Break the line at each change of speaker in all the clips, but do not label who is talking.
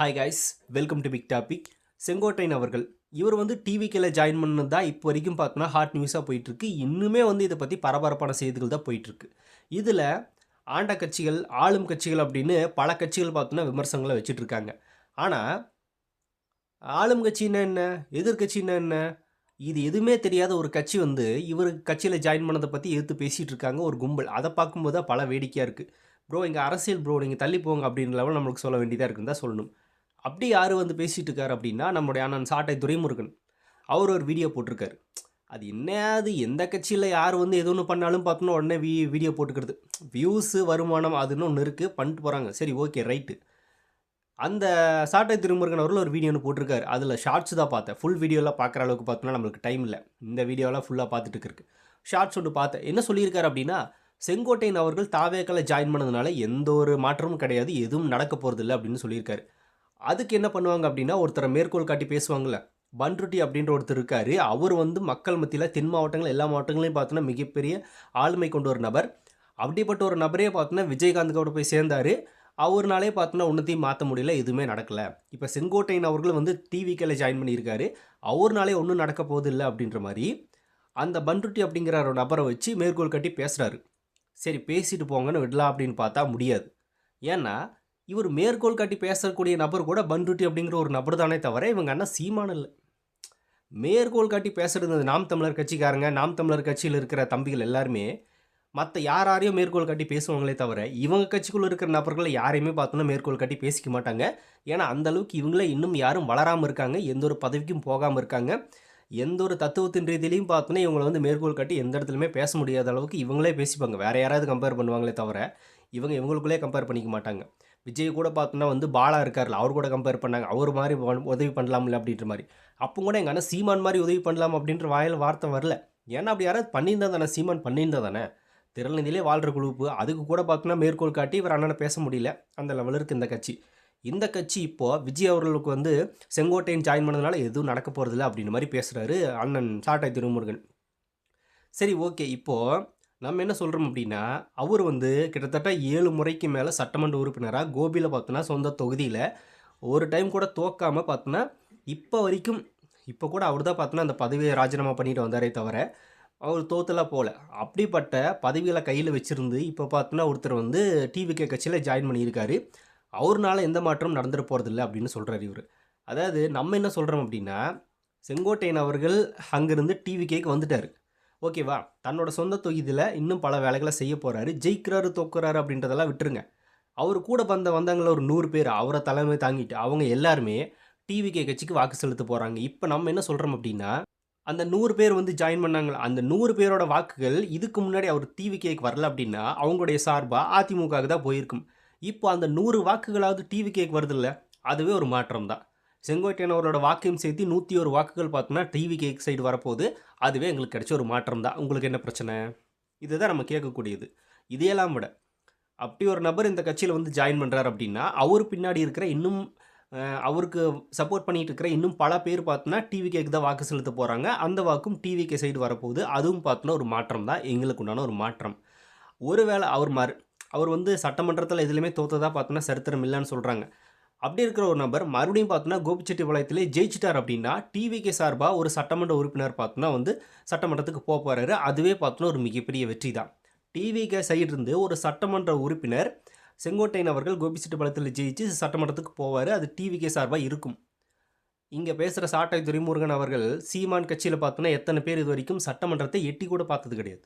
Hi guys welcome to big topic Sengottaiyan அவர்கள் இவர் வந்து டிவிக்கில் ஜாயின் பண்ணது தான் இப்போ வரைக்கும் பார்த்தோன்னா ஹாட் நியூஸாக போயிட்டுருக்கு. இன்னுமே வந்து இதை பற்றி பரபரப்பான செய்திகள் தான் போயிட்டுருக்கு. இதில் ஆண்ட கட்சிகள் ஆளும் கட்சிகள் அப்படின்னு பல கட்சிகள் பார்த்தோன்னா விமர்சனங்களை வச்சுட்ருக்காங்க ஆனால் ஆளும் கட்சின்னா என்ன? எதிர்கட்சின்னா என்ன? இது எதுவுமே தெரியாத ஒரு கட்சி வந்து இவர் கட்சியில் ஜாயின் பண்ணதை பற்றி எதிர்த்து பேசிகிட்டு இருக்காங்க ஒரு கும்பல். அதை பார்க்கும்போது தான் பல வேடிக்கையாக இருக்குது ப்ரோ இங்கே அரசியல் ப்ரோ நீங்கள் தள்ளி போங்க அப்படின்னு லெவல் நம்மளுக்கு சொல்ல வேண்டியதாக இருக்குன்னு தான் சொல்லணும். அப்படி யார் வந்து பேசிகிட்டு இருக்கார் அப்படின்னா நம்முடைய அண்ணன் சாட்டை துரைமுருகன். அவர் ஒரு வீடியோ போட்டிருக்காரு. அது என்ன அது எந்த கட்சியில் யார் வந்து எது ஒன்று பண்ணாலும் பார்த்தோன்னா உடனே வீ வீடியோ போட்டுக்கிறது. வியூஸு வருமானம் அதுன்னு ஒன்று இருக்குது பண்ணிட்டு போகிறாங்க சரி ஓகே ரைட்டு அந்த சாட்டை திருமுருகன் அவர்கள் ஒரு வீடியோ ஒன்று போட்டிருக்காரு. அதில் ஷார்ட்ஸ் தான் பார்த்தேன். ஃபுல் வீடியோலாம் பார்க்குற அளவுக்கு பார்த்தோன்னா நம்மளுக்கு டைம் இல்லை. இந்த வீடியோலாம் ஃபுல்லாக பார்த்துட்டு இருக்கு. ஷார்ட்ஸ் ஒன்று பார்த்தேன். என்ன சொல்லியிருக்காரு அப்படின்னா செங்கோட்டையன் அவர்கள் தாவேக்கலை ஜாயின் பண்ணதுனால எந்த ஒரு மாற்றமும் கிடையாது எதுவும் நடக்க போகிறதில்ல அப்படின்னு சொல்லியிருக்காரு. அதுக்கு என்ன பண்ணுவாங்க அப்படின்னா ஒருத்தரை மேற்கோள் காட்டி பேசுவாங்கள்ல பன்ருட்டி அப்படின்ற ஒருத்தர் இருக்கார். அவர் வந்து மக்கள் மத்தியில் தென் மாவட்டங்கள் எல்லா மாவட்டங்களையும் பார்த்தோன்னா மிகப்பெரிய ஆளுமை கொண்ட ஒரு நபர். அப்படிப்பட்ட ஒரு நபரே பார்த்தோன்னா விஜயகாந்த் கூட போய் சேர்ந்தார். அவர்னாலே பார்த்தோன்னா ஒன்றுத்தையும் மாற்ற முடியல எதுவுமே நடக்கலை. இப்போ செங்கோட்டையன் அவர்கள் வந்து டிவிக்கில் ஜாயின் பண்ணியிருக்காரு. அவர்னாலே ஒன்றும் நடக்க போகுது இல்லை அப்படின்ற மாதிரி அந்த பன்ருட்டி அப்படிங்கிற ஒரு நபரை வச்சு மேற்கோள் கட்டி பேசுகிறாரு சரி பேசிட்டு போங்கன்னு விடலாம் அப்படின்னு பார்த்தா முடியாது. ஏன்னா இவர் மேற்கோள் காட்டி பேசக்கூடிய நபர் கூட பன்ருட்டி அப்படிங்கிற ஒரு நபர் தானே தவிர இவங்க அண்ணா சீமான இல்லை. மேற்கோள் காட்டி பேசுகிறது நாம் தமிழர் கட்சிக்காரங்க நாம் தமிழர் கட்சியில் இருக்கிற தம்பிகள் எல்லாருமே மற்ற யாரையும் மேற்கோள் காட்டி பேசுவாங்களே தவிர இவங்க கட்சிக்குள்ளே இருக்கிற நபர்களை யாரையுமே பார்த்தோன்னா மேற்கோள் காட்டி பேசிக்க மாட்டாங்க. ஏன்னா அந்த அளவுக்கு இவங்களே இன்னும் யாரும் வளராமல் இருக்காங்க எந்த ஒரு பதவிக்கும் போகாமல் இருக்காங்க. எந்த ஒரு தத்துவத்தின் ரீதியிலையும் பார்த்தோன்னா இவங்களை வந்து மேற்கோள் காட்டி எந்த இடத்துலையுமே பேச முடியாத அளவுக்கு இவங்களே பேசிப்பாங்க. வேறு யாராவது கம்பேர் பண்ணுவாங்களே தவிர இவங்க இவங்களுக்குள்ளே கம்பேர் பண்ணிக்க மாட்டாங்க. விஜய் கூட பார்த்தோன்னா வந்து பாலா இருக்கார்ல அவர் கூட கம்பேர் பண்ணாங்க. அவர் மாதிரி உதவி பண்ணலாம்ல அப்படின்ற மாதிரி. அப்போ கூட எங்கள் அண்ணன் சீமான் மாதிரி உதவி பண்ணலாம் அப்படின்ற வாயில் வார்த்தை வரல. ஏன்னா அப்படி யாராவது பண்ணியிருந்தா தானே சீமான் பண்ணியிருந்தா தானே? திருநெல்வேலியிலே வாழ்கிற குழுப்பு. அதுக்கு கூட பார்த்தோன்னா மேற்கோள் காட்டி இவர் அண்ணனை பேச முடியல. அந்த லெவலில் இருக்குது இந்த கட்சி. இந்த கட்சி இப்போது விஜய் அவர்களுக்கு வந்து செங்கோட்டையன் ஜாயின் பண்ணதுனால எதுவும் நடக்க போகிறதில்ல அப்படின்ற மாதிரி பேசுகிறாரு அண்ணன் சாட்டை திருமுருகன். சரி ஓகே இப்போது நம்ம என்ன சொல்கிறோம் அப்படின்னா அவர் வந்து கிட்டத்தட்ட ஏழு முறைக்கு மேலே சட்டமன்ற உறுப்பினராக கோபியில் பார்த்தோன்னா சொந்த தொகுதியில். ஒரு டைம் கூட தோக்காமல் பார்த்தோன்னா இப்போ வரைக்கும் இப்போ கூட அவர் தான் பார்த்தோன்னா அந்த பதவியை ராஜினாமா பண்ணிட்டு வந்தாரே தவிர அவர் தோத்தலாம் போகல அப்படிப்பட்ட பதவிகளை கையில் வச்சுருந்து இப்போ பார்த்தோன்னா ஒருத்தர் வந்து டிவிகே கட்சியில் ஜாயின் பண்ணியிருக்காரு. அவர்னால எந்த மாற்றமும் நடந்துட போகிறதில்ல அப்படின்னு சொல்கிறார் இவர். அதாவது நம்ம என்ன சொல்கிறோம் அப்படின்னா செங்கோட்டையன் அவர்கள் அங்கேருந்து டிவிகேக்கு வந்துட்டார். ஓகேவா? தன்னோட சொந்த தொகுதியில் இன்னும் பல வேலைகளை செய்ய போகிறாரு ஜெயிக்கிறாரு தோக்குறாரு அப்படின்றதெல்லாம் விட்டுருங்க. அவர் கூட வந்த வந்தாங்கள ஒரு நூறு பேர் அவரை தலைமை தாங்கிட்டு அவங்க எல்லாருமே டிவிகே கட்சிக்கு வாக்கு செலுத்த போகிறாங்க இப்போ நம்ம என்ன சொல்கிறோம் அப்படின்னா அந்த நூறு பேர் வந்து ஜாயின் பண்ணாங்க அந்த நூறு பேரோட வாக்குகள் இதுக்கு முன்னாடி அவர் டிவிகேக்கு வரல அப்படின்னா அவங்களுடைய சார்பாக அதிமுகவுக்கு தான் போயிருக்கும். இப்போ அந்த நூறு வாக்குகளாவது டிவிகேக்கு வருதில்ல அதுவே ஒரு மாற்றம் தான் செங்கோட்டையன் அவரோட வாக்கையும் சேர்த்து நூற்றி ஒரு வாக்குகள் பார்த்தோன்னா கேக் சைடு வரப்போகுது. அதுவே எங்களுக்கு கிடைச்ச ஒரு மாற்றம் தான். உங்களுக்கு என்ன பிரச்சனை? இதுதான் நம்ம கேட்கக்கூடியது. இதையெல்லாம் விட அப்படி ஒரு நபர் இந்த கட்சியில் வந்து ஜாயின் பண்ணுறாரு அப்படின்னா அவர் பின்னாடி இருக்கிற இன்னும் அவருக்கு சப்போர்ட் பண்ணிகிட்டு இருக்கிற இன்னும் பல பேர் பார்த்தோன்னா டிவிகேக்கு தான் வாக்கு செலுத்த போகிறாங்க அந்த வாக்கும் டிவிகே சைடு வரப்போகுது. அதுவும் பார்த்தோன்னா ஒரு மாற்றம் தான். எங்களுக்கு உண்டான ஒரு மாற்றம். ஒருவேளை அவர் மாறு அவர் வந்து சட்டமன்றத்தில் எதுலேயுமே தோத்ததாக பார்த்தோன்னா சரித்திரம் இல்லைன்னு சொல்கிறாங்க அப்படி இருக்கிற ஒரு நபர் மறுபடியும் பார்த்தோன்னா கோபிச்செட்டிப்பாளையத்திலே ஜெயிச்சிட்டார் அப்படின்னா டிவிகே சார்பாக ஒரு சட்டமன்ற உறுப்பினர் பார்த்தோன்னா வந்து சட்டமன்றத்துக்கு போக போகிறாரு அதுவே பார்த்தோன்னா ஒரு மிகப்பெரிய வெற்றி தான் டிவிகே சைடு இருந்து ஒரு சட்டமன்ற உறுப்பினர் செங்கோட்டையன் அவர்கள் கோபிச்செட்டிப்பாளையத்தில் ஜெயிச்சு சட்டமன்றத்துக்கு போவார். அது டிவிகே சார்பாக இருக்கும். இங்கே பேசுகிற சாட்டை துரைமுருகன் அவர்கள் சீமான் கட்சியில் பார்த்தோன்னா எத்தனை பேர் இது வரைக்கும் சட்டமன்றத்தை எட்டி கூட பார்த்தது கிடையாது.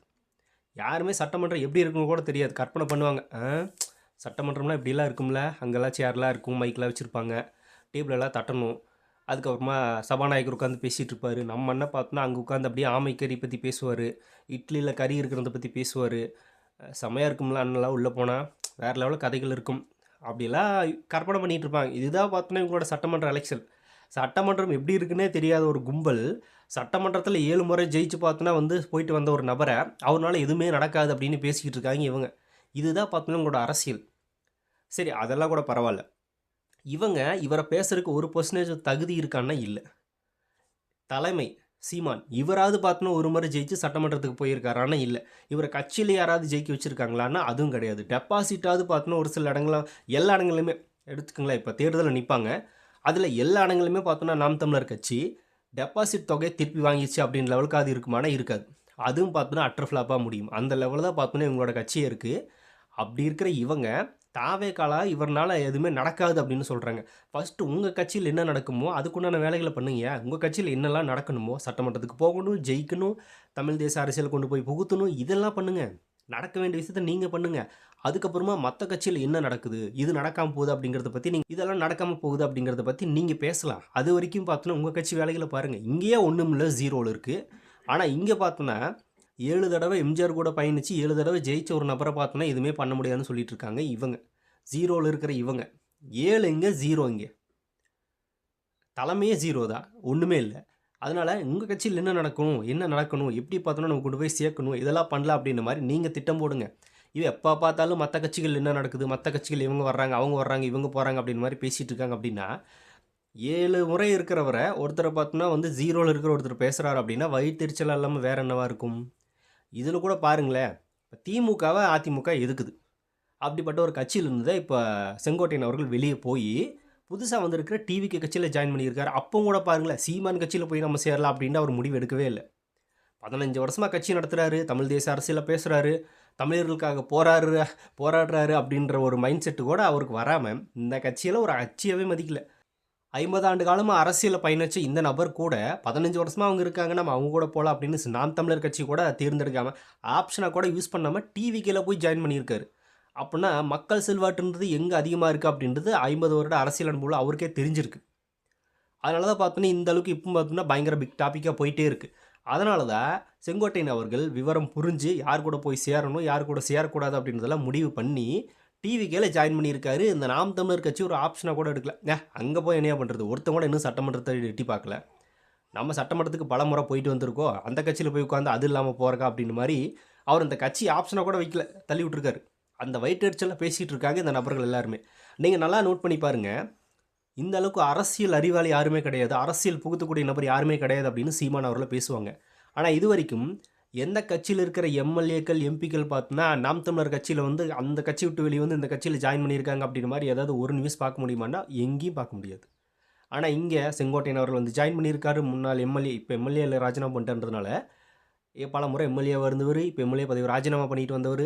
யாருமே சட்டமன்றம் எப்படி இருக்குன்னு கூட தெரியாது. கற்பனை பண்ணுவாங்க. ஆ, சட்டமன்றம்லாம் இப்படிலாம் இருக்கும்ல? அங்கெல்லாம் சேர்லாம் இருக்கும் மைக்கெலாம் வச்சுருப்பாங்க. டேபிளெல்லாம் தட்டணும். அதுக்கப்புறமா சபாநாயகர் உட்காந்து பேசிகிட்டு இருப்பார். நம்ம என்ன பார்த்தோன்னா அங்கே உட்காந்து அப்படியே ஆமை கறி பற்றி பேசுவார். இட்லியில் கறி இருக்கிறத பற்றி பேசுவார். செமையாக இருக்கும்ல அண்ணெல்லாம் உள்ளே போனால் வேறு லெவலில் கதைகள் இருக்கும். அப்படியெல்லாம் கற்பனை பண்ணிகிட்டு இருப்பாங்க. இதுதான் பார்த்தோன்னா இவங்களோட சட்டமன்ற எலெக்ஷன். சட்டமன்றம் எப்படி இருக்குன்னே தெரியாத ஒரு கும்பல் சட்டமன்றத்தில் ஏழு முறை ஜெயிச்சு பார்த்தோன்னா வந்து போயிட்டு வந்த ஒரு நபரை அவரால் எதுவுமே நடக்காது அப்படின்னு பேசிக்கிட்டு இருக்காங்க இவங்க. இதுதான் பார்த்தோன்னா உங்களோட அரசியல். சரி அதெல்லாம் கூட பரவாயில்ல. இவங்க இவரை பேசுறதுக்கு ஒரு பர்சன்டேஜ் தகுதி இருக்கான்னா இல்லை. தலைமை சீமான் இவராவது பார்த்தோன்னா ஒரு முறை ஜெயிச்சு சட்டமன்றத்துக்கு போயிருக்காரானா இல்லை. இவரை கட்சியில் யாராவது ஜெயிக்க வச்சுருக்காங்களான்னா அதுவும் கிடையாது. டெபாசிட்டாவது பார்த்தோன்னா ஒரு சில இடங்கள எல்லா இடங்களுமே எடுத்துக்கங்களேன் இப்போ தேர்தலில் நிற்பாங்க அதில் எல்லா இடங்களுமே பார்த்தோன்னா நாம் தமிழர் கட்சி டெபாசிட் தொகையை திருப்பி வாங்கிச்சு அப்படின்ற லெவலுக்கு அது இருக்குமானா இருக்காது. அதுவும் பார்த்தோன்னா அட்டர் ஃப்ளாப்பாக முடியும். அந்த லெவலில் தான் பார்த்தோன்னா இவங்களோட கட்சியே இருக்குது அப்படி இருக்கிற இவங்க தாவே காலா இவர்னால் எதுவுமே நடக்காது அப்படின்னு சொல்கிறாங்க ஃபஸ்ட்டு உங்கள் கட்சியில் என்ன நடக்குமோ அதுக்குண்டான வேலைகளை பண்ணுங்க. உங்கள் கட்சியில் என்னெல்லாம் நடக்கணுமோ சட்டமன்றத்துக்கு போகணும் ஜெயிக்கணும் தமிழ் தேச அரசியல் கொண்டு போய் புகுத்தணும் இதெல்லாம் பண்ணுங்கள் நடக்க வேண்டிய விஷயத்த நீங்கள் பண்ணுங்கள் அதுக்கப்புறமா மற்ற கட்சியில் என்ன நடக்குது இது நடக்காமல் போகுது அப்படிங்கிறத பற்றி நீங்கள் இதெல்லாம் நடக்காமல் போகுது அப்படிங்கிறத பற்றி நீங்கள் பேசலாம். அது வரைக்கும் பார்த்தோன்னா உங்கள் கட்சி வேலைகளை பாருங்கள் இங்கேயே ஒன்றும் இல்லை ஜீரோவில் இருக்குது ஆனால் இங்கே பார்த்தோன்னா ஏழு தடவை எம்ஜிஆர் கூட பயணித்து ஏழு தடவை ஜெயிச்ச ஒரு நபரை பார்த்தோன்னா எதுவுமே பண்ண முடியாதுன்னு சொல்லிட்டு இருக்காங்க இவங்க. ஜீரோவில் இருக்கிற இவங்க. ஏழு இங்கே ஜீரோ இங்கே. தலைமையே ஜீரோ தான். ஒன்றுமே இல்லை. அதனால் உங்கள் கட்சியில் என்ன நடக்கணும் என்ன நடக்கணும் எப்படி பார்த்தோன்னா நம்ம கொண்டு போய் சேர்க்கணும் இதெல்லாம் பண்ணலாம் அப்படின்ற மாதிரி நீங்கள் திட்டம் போடுங்க. இவன் எப்போ பார்த்தாலும் மற்ற கட்சிகள் என்ன நடக்குது மற்ற கட்சிகள் இவங்க வர்றாங்க அவங்க வர்றாங்க இவங்க போகிறாங்க அப்படின்னு மாதிரி பேசிகிட்டு இருக்காங்க அப்படின்னா ஏழு முறை இருக்கிறவரை ஒருத்தரை பார்த்தோன்னா வந்து ஜீரோவில் இருக்கிற ஒருத்தர் பேசுகிறாரு அப்படின்னா வயிற்றுச்சல் இல்லாமல் வேற என்னவா இருக்கும்? இதில் கூட பாருங்களேன் இப்போ திமுகவை அதிமுக எதுக்குது? அப்படிப்பட்ட ஒரு கட்சியில் இருந்து தான் இப்போ செங்கோட்டையன் அவர்கள் வெளியே போய் புதுசாக வந்திருக்கிற டிவிக்கு கட்சியில் ஜாயின் பண்ணியிருக்காரு. அப்போ கூட பாருங்களேன் சீமான் கட்சியில் போய் நம்ம சேரலாம் அப்படின்ட்டு அவர் முடிவு எடுக்கவே இல்லை. பதினஞ்சு வருஷமாக கட்சி நடத்துகிறாரு தமிழ் தேச அரசியலில் பேசுகிறாரு தமிழர்களுக்காக போராடுற போராடுறாரு அப்படின்ற ஒரு மைண்ட் செட்டு கூட அவருக்கு வராமல் இந்த கட்சியில் ஒரு கட்சியவே மதிக்கலை. ஐம்பது ஆண்டு காலமாக அரசியலில் பயணிச்ச இந்த நபர் கூட பதினஞ்சு வருஷமாக அவங்க இருக்காங்க. நம்ம அவங்க கூட போகலாம் அப்படின்னு நாம் தமிழர் கட்சி கூட தேர்ந்தெடுக்காமல் ஆப்ஷனாக கூட யூஸ் பண்ணாமல் டிவிக்கில் போய் ஜாயின் பண்ணியிருக்காரு. அப்படின்னா மக்கள் செல்வாட்டுன்றது எங்கே அதிகமாக இருக்குது அப்படின்றது ஐம்பது வருட அரசியல் அனுபவம் அவருக்கே தெரிஞ்சிருக்கு. அதனால தான் பார்த்தோன்னா இந்த அளவுக்கு இப்போ பார்த்தோம்னா பயங்கர பிக் டாப்பிக்காக போயிட்டே இருக்குது அதனால தான் செங்கோட்டையன் அவர்கள் விவரம் புரிஞ்சு யார் கூட போய் சேரணும் யார் கூட சேரக்கூடாது அப்படின்றதெல்லாம் முடிவு பண்ணி டிவிக்கேல ஜாயின் பண்ணியிருக்காரு. இந்த நாம் தமிழர் கட்சி ஒரு ஆப்ஷனாக கூட எடுக்கல. ஏ அங்கே போய் என்னையா பண்ணுறது ஒருத்தன் கூட இன்னும் சட்டமன்றத்தை எட்டி பார்க்கல. நம்ம சட்டமன்றத்துக்கு பல முறை போயிட்டு வந்திருக்கோம். அந்த கட்சியில் போய் உட்காந்து அது இல்லாமல் போகிறக்கா அப்படின்னு மாதிரி அவர் இந்த கட்சி ஆப்ஷனாக கூட வைக்கல. தள்ளி விட்டுருக்காரு. அந்த வயிற்றெரிச்சலில் பேசிகிட்டு இருக்காங்க இந்த நபர்கள் எல்லாருமே. நீங்கள் நல்லா நோட் பண்ணி பாருங்கள் இந்த அளவுக்கு அரசியல் அறிவாளி யாருமே கிடையாது. அரசியல் புகுத்தக்கூடிய நபர் யாருமே கிடையாது அப்படின்னு சீமான் அவர்களை பேசுவாங்க. ஆனால் இது வரைக்கும் எந்த கட்சியில் இருக்கிற எம்எல்ஏக்கள் எம்பிக்கள் பார்த்தோன்னா நாம் தமிழர் கட்சியில் வந்து அந்த கட்சி விட்டு வெளியே வந்து இந்த கட்சியில் ஜாயின் பண்ணியிருக்காங்க அப்படின்ற மாதிரி ஏதாவது ஒரு நியூஸ் பார்க்க முடியுமான்னா எங்கேயும் பார்க்க முடியாது. ஆனால் இங்கே செங்கோட்டையன் அவர்கள் வந்து ஜாயின் பண்ணியிருக்காரு. முன்னாள் எம்எல்ஏ இப்போ எம்எல்ஏ ராஜினாமா பண்ணிட்டேன்றதுனால ஏ பல முறை எம்எல்ஏவாக இருந்தவர் இப்போ எம்எல்ஏ பதவி ராஜினாமா பண்ணிட்டு வந்தவர்.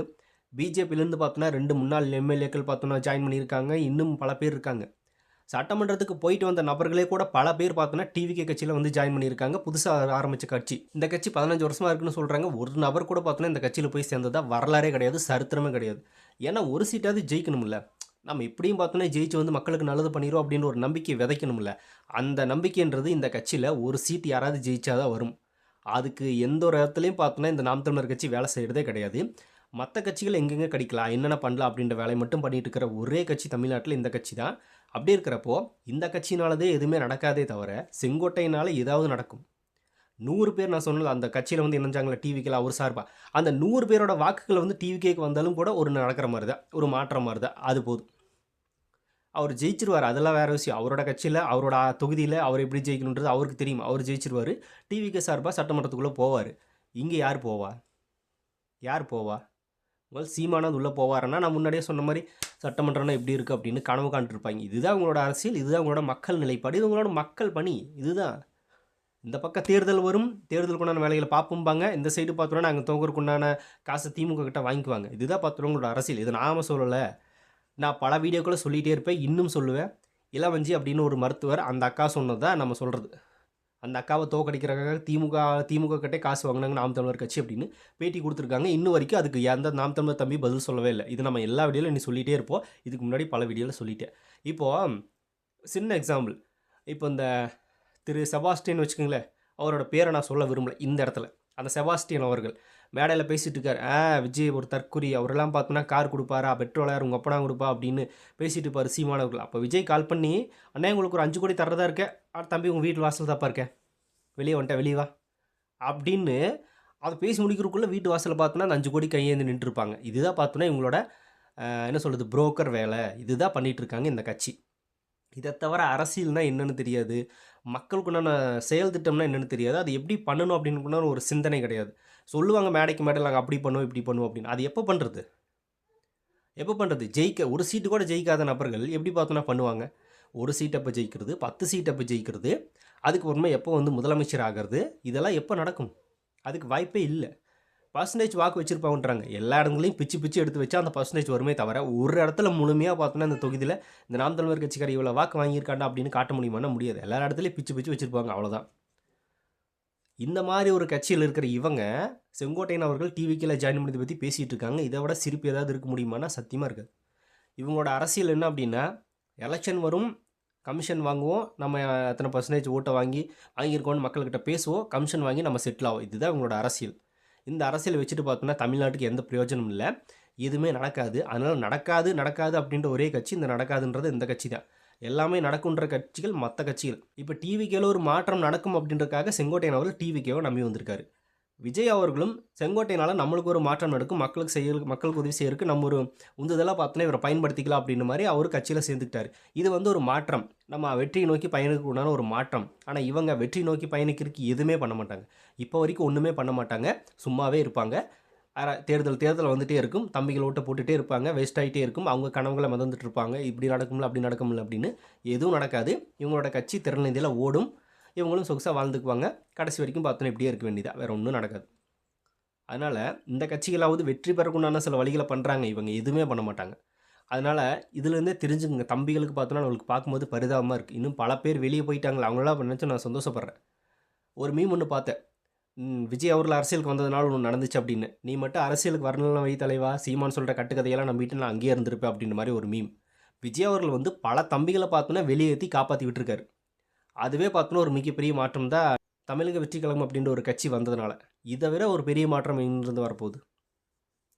பிஜேபியிலேருந்து பார்த்தோன்னா ரெண்டு முன்னாள் எம்எல்ஏக்கள் பார்த்தோன்னா ஜாயின் பண்ணியிருக்காங்க. இன்னும் பல பேர் இருக்காங்க. சட்டமன்றத்துக்கு போயிட்டு வந்த நபர்களே கூட பல பேர் பார்த்தோன்னா டிவிகே கட்சியில் வந்து ஜாயின் பண்ணியிருக்காங்க. புதுசாக ஆரம்பித்த கட்சி. இந்த கட்சி பதினஞ்சு வருஷமாக இருக்குன்னு சொல்கிறாங்க ஒரு நபர் கூட பார்த்தோன்னா இந்த கட்சியில் போய் சேர்ந்ததா வரலாறே கிடையாது சரித்திரமே கிடையாது. ஏன்னா ஒரு சீட்டாவது ஜெயிக்கணும்ல. நம்ம இப்படியும் பார்த்தோன்னா ஜெயிச்சு வந்து மக்களுக்கு நல்லது பண்ணிடும் அப்படின்னு ஒரு நம்பிக்கை விதைக்கணும்ல. அந்த நம்பிக்கைன்றது இந்த கட்சியில் ஒரு சீட் யாராவது ஜெயிச்சாதான் வரும். அதுக்கு எந்த ஒரு இடத்துலையும் பார்த்தோன்னா இந்த நாம் தமிழர் கட்சி வேலை செய்கிறதே கிடையாது. மற்ற கட்சிகள் எங்கெங்கே கிடைக்கலாம் என்னென்ன பண்ணலாம் அப்படின்ற வேலையை மட்டும் பண்ணிட்டு இருக்கிற ஒரே கட்சி தமிழ்நாட்டில் இந்த கட்சி தான். அப்படி இருக்கிறப்போ இந்த கட்சினாலதே எதுவுமே நடக்காதே தவிர செங்கோட்டையினால ஏதாவது நடக்கும். நூறு பேர் நான் சொன்னல அந்த கட்சியில் வந்து இணைஞ்சாங்களே டிவிக்கில் அவர் சார்பா. அந்த நூறு பேரோட வாக்குகள் வந்து டிவிகேக்கு வந்தாலும் கூட ஒரு நடக்கிற மாதிரி தான் ஒரு மாற்றம் மாதிரி தான் அது போதும். அவர் ஜெயிச்சிருவார் அதெல்லாம் வேறு விஷயம். அவரோட கட்சியில் அவரோட தொகுதியில் அவர் எப்படி ஜெயிக்கணுன்றது அவருக்கு தெரியும். அவர் ஜெயிச்சிருவார் டிவிக்கு சார்பாக சட்டமன்றத்துக்குள்ளே போவார். இங்கே யார் போவா? யார் போவா? முதல் சீமானது உள்ளே போவாருன்னா நான் முன்னாடியே சொன்ன மாதிரி சட்டமன்றம்னா எப்படி இருக்குது அப்படின்னு கனவு காண்டிருப்பாங்க இதுதான் உங்களோட அரசியல் இதுதான் உங்களோட மக்கள் நிலைப்பாடு இது உங்களோட மக்கள் பணி இதுதான். இந்த பக்கம் தேர்தல் வரும் தேர்தலுக்கு உண்டான வேலைகளை பார்ப்போம்பாங்க. இந்த சைடு பார்த்தோன்னா நாங்கள் தொகுறதுக்கு காசை திமுக கிட்ட வாங்கிக்குவாங்க. இதுதான் பார்த்தோம் உங்களோட அரசியல். இது நாம சொல்லலை. நான் பல வீடியோக்களை சொல்லிகிட்டே இருப்பேன் இன்னும் சொல்லுவேன். இளவஞ்சி அப்படின்னு ஒரு மருத்துவர் அந்த அக்கா சொன்னது தான் நம்ம சொல்கிறது அந்த அக்காவை தோக்கடிக்கிறக்காக திமுக திமுக கிட்டே காசு வாங்கினாங்க நாம் தமிழர் கட்சி அப்படின்னு பேட்டி கொடுத்துருக்காங்க. இன்ன வரைக்கும் அதுக்கு எந்த நாம் தமிழர் தம்பி பதில் சொல்லவே இல்லை. இது நம்ம எல்லா வீடியோவில் நீ சொல்லிகிட்டே இருப்போம். இதுக்கு முன்னாடி பல வீடியோவில் சொல்லிட்டேன். இப்போது சின்ன எக்ஸாம்பிள் இப்போ இந்த திரு செபாஸ்டின் வச்சுக்கோங்களேன் அவரோட பேரை நான் சொல்ல விரும்பல இந்த இடத்துல. அந்த செபாஸ்டியன் அவர்கள். மேடையில் பேசிகிட்டு இருக்கார் ஆ விஜய் ஒரு தற்குறி அவரெல்லாம் பார்த்தோன்னா கார் கொடுப்பாரா? பெட்ரோல் யார் உங்கள் அப்பனா கொடுப்பா? அப்படின்னு பேசிட்டு இருப்பார் சீமானவர்கள். அப்போ விஜய் கால் பண்ணி அண்ணா உங்களுக்கு ஒரு அஞ்சு கோடி தரதா இருக்கேன் தம்பி உங்கள் வீட்டு வாசல் தாப்பா இருக்கேன் வெளியே வந்துட்டேன் வெளியே வா. அப்படின்னு அதை பேசி முடிக்கிறதுக்குள்ளே வீட்டு வாசலில் பார்த்தோன்னா அந்த அஞ்சு கோடி கையேந்து நின்றுருப்பாங்க. இதுதான் பார்த்தோன்னா இவங்களோட என்ன சொல்கிறது புரோக்கர் வேலை. இதுதான் பண்ணிகிட்ருக்காங்க இருக்காங்க இந்த கட்சி. இதை தவிர அரசியல்னால் என்னென்னு தெரியாது. மக்களுக்குண்டான செயல் திட்டம்னா என்னென்னு தெரியாது. அது எப்படி பண்ணணும் அப்படின்னு ஒரு சிந்தனை கிடையாது. சொல்லுவாங்க மேடைக்கு மேடை நாங்கள் அப்படி பண்ணுவோம் இப்படி பண்ணுவோம் அப்படின்னு. அது எப்போ பண்ணுறது எப்போ பண்ணுறது ஜெயிக்க ஒரு சீட்டு கூட ஜெயிக்காத நபர்கள் எப்படி பார்த்தோன்னா பண்ணுவாங்க? ஒரு சீட் அப்போ ஜெயிக்கிறது பத்து சீட் அப்போ ஜெயிக்கிறது அதுக்கு அப்புறமா எப்போ வந்து முதலமைச்சர் ஆகிறது இதெல்லாம் எப்போ நடக்கும்? அதுக்கு வாய்ப்பே இல்லை. பர்சன்டேஜ் வாக்கு வச்சுருப்பாங்கன்றாங்க. எல்லா இடங்களையும் பிச்சு பிச்சு எடுத்து வச்சா அந்த பர்சன்டேஜ் வருமே தவிர ஒரு இடத்துல முழுமையாக பார்த்தோன்னா இந்த தொகுதியில் இந்த நாம் தலைவர் கட்சிக்காரர் இவ்வளோ வாக்கு வாங்கியிருக்காண்டா அப்படின்னு காட்ட முடியுமானா முடியாது. எல்லா இடத்துலையும் பிச்சு பிச்சு வச்சுருப்பாங்க அவ்வளோதான் இந்த மாதிரி ஒரு கட்சியில் இருக்கிற இவங்க செங்கோட்டையன் அவர்கள் டிவிக்கில் ஜாயின் பண்ணதை பற்றி பேசிகிட்டு இருக்காங்க. இதை விட சிரிப்பு ஏதாவது இருக்க முடியுமானா சத்தியமாக இருக்காது. இவங்களோட அரசியல் என்ன அப்படின்னா எலெக்ஷன் வரும் கமிஷன் வாங்குவோம் நம்ம எத்தனை பர்சன்டேஜ் ஓட்டை வாங்கி வாங்கியிருக்கோன்னு மக்கள்கிட்ட பேசுவோம் கமிஷன் வாங்கி நம்ம செட்டில் ஆகும் இதுதான் இவங்களோட அரசியல். இந்த அரசியல் வச்சுட்டு பார்த்தோம்னா தமிழ்நாட்டுக்கு எந்த பிரயோஜனம் இல்லை. எதுவுமே நடக்காது. அதனால் நடக்காது நடக்காது அப்படின்ற ஒரே கட்சி இந்த நடக்காதுன்றது இந்த கட்சி தான். எல்லாமே நடக்குன்ற கட்சிகள் மற்ற கட்சிகள். இப்போ டிவிக்கேல ஒரு மாற்றம் நடக்கும் அப்படின்றக்காக செங்கோட்டையன் அவர்கள் டிவிக்கேவை நம்பி வந்திருக்காரு. விஜய் அவர்களும் செங்கோட்டையினால் நம்மளுக்கு ஒரு மாற்றம் நடக்கும். மக்களுக்கு செய்ய மக்களுக்கு உதவி செய்யறதுக்கு நம்ம ஒரு உந்துதலாக பார்த்தோன்னா இவரை பயன்படுத்திக்கலாம் அப்படின்ற மாதிரி அவர் கட்சியில் சேர்ந்துக்கிட்டார். இது வந்து ஒரு மாற்றம். நம்ம வெற்றியை நோக்கி பயணிக்க உண்டான ஒரு மாற்றம். ஆனால் இவங்க வெற்றி நோக்கி பயணிக்கிறதுக்கு எதுவுமே பண்ண மாட்டாங்க. இப்போ வரைக்கும் ஒன்றுமே பண்ண மாட்டாங்க. சும்மாவே இருப்பாங்க. தேர்தல் தேர்தல் வந்துகிட்டே இருக்கும். தம்பிகள் ஓட்ட போட்டுகிட்டே இருப்பாங்க. வேஸ்ட் ஆகிட்டே இருக்கும். அவங்க கனவுகளை மறந்துட்டு இருப்பாங்க. இப்படி நடக்கும்ல அப்படி நடக்கும்ல அப்படின்னு எதுவும் நடக்காது. இவங்களோட கட்சி திறநிதியில் ஓடும். இவங்களும் சொகுசாக வாழ்ந்துக்குவாங்க. கடைசி வரைக்கும் பார்த்தோன்னா இப்படியே இருக்க வேண்டியதாக வேறு ஒன்றும் நடக்காது. அதனால் இந்த கட்சிகளாவது வெற்றி பெறக்குண்டான சில வழிகளை பண்ணுறாங்க இவங்க எதுவுமே பண்ண மாட்டாங்க. அதனால் இதுலேருந்தே தெரிஞ்சுக்கங்க. தம்பிகளுக்கு பார்த்தோன்னா நம்மளுக்கு பார்க்கும்போது பரிதாபமாக இருக்குது இன்னும் பல பேர் வெளியே போயிட்டாங்களா. அவங்களாம் நினச்சி நான் சந்தோஷப்படுறேன். ஒரு மீம் ஒன்று பார்த்தேன். விஜய் அவர்கள் அரசியலுக்கு வந்ததுனால ஒன்று நடந்துச்சு அப்படின்னு. நீ மட்டும் அரசியலுக்கு வரணும் வை தலைவா. சீமான் சொல்கிற கட்டுக்கதையெல்லாம் நம்பிட்டு நான் அங்கேயே இருந்திருப்பேன் அப்படின்ற மாதிரி ஒரு மீம் விஜய் அவர்கள் வந்து பல தம்பிகளை பார்த்தோன்னா வெளியேற்றி காப்பாற்றி விட்டுருக்காரு அதுவே பார்த்தோன்னா ஒரு மிகப்பெரிய மாற்றம் தான் தமிழக வெற்றி கழகம் அப்படின்ற ஒரு கட்சி வந்ததுனால. இதை விட ஒரு பெரிய மாற்றம் எங்கிருந்து வரப்போகுது.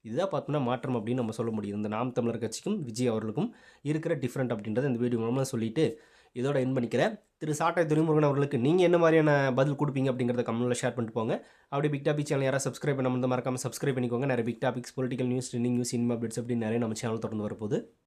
இதுதான் பார்த்தோன்னா மாற்றம் அப்படின்னு நம்ம சொல்ல முடியும். இந்த நாம் தமிழர் கட்சிக்கும் விஜய் அவர்களுக்கும் இருக்கிற டிஃப்ரெண்ட் அப்படின்றத இந்த வீடியோ மூலமாக சொல்லிவிட்டு இதோட என் பண்ணிக்கிறேன். திரு சாட்டை துரைமுருகன் அவர்களுக்கு நீங்கள் என்ன மாதிரியான பதில் கொடுப்பீங்க அப்படிங்கிறத கமெண்ட்டில் ஷேர் பண்ணிட்டு போங்க. அப்படியே பிக் டாபிக் சேனல் யாராவது சப்ஸ்கிரைப் பண்ண வந்து சப்ஸ்கிரைப் பண்ணிக்கோங்க. நிறைய big topics political news trending news இன்மா updates அப்படின்னு நிறைய நம்ம சேனல் தொடர்ந்து வரப்போகுது.